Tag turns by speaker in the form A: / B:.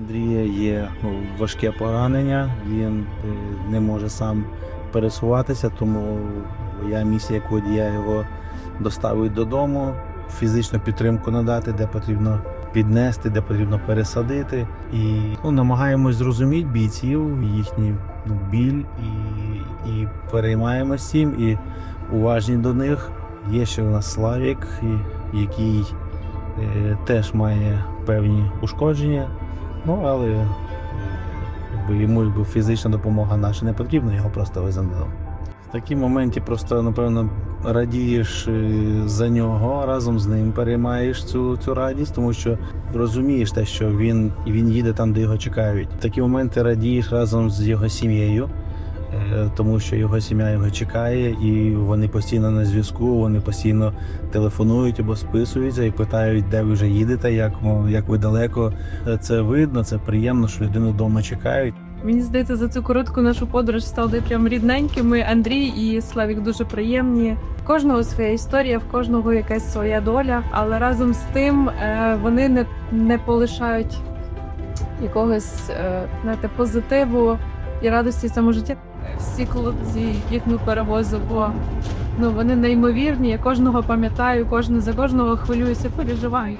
A: Андрія є ну, важке поранення, він е, не може сам пересуватися, тому я місія як водія його доставить додому, фізичну підтримку надати, де потрібно піднести, де потрібно пересадити. І ну, намагаємось зрозуміти бійців, їхній ну, біль і, і переймаємось цим, і уважні до них. Є ще у нас Славік, який е, теж має певні ушкодження. Ну, але якби йому якби, фізична допомога наша не потрібна, його просто веземо. В такій моменті просто, напевно, радієш е, за нього, разом з ним переймаєш цю, цю радість, тому що розумієш те, що він, він їде там, де його чекають. В такі моменти радієш разом з його сім'єю, тому що його сім'я його чекає, і вони постійно на зв'язку, вони постійно телефонують або списуються і питають, де ви вже їдете, як, як ви далеко. Е, Це видно, це приємно, що людину вдома чекають.
B: Мені здається, за цю коротку нашу подорож стали прям рідненькими. Андрій і Славік дуже приємні. Кожного своя історія, в кожного якась своя доля, але разом з тим е, вони не, не полишають якогось е, знаєте, позитиву і радості в цьому житті. Всі хлопці, яких ми перевозимо, ну вони неймовірні. Я кожного пам'ятаю, кожен за кожного хвилююся, переживаю.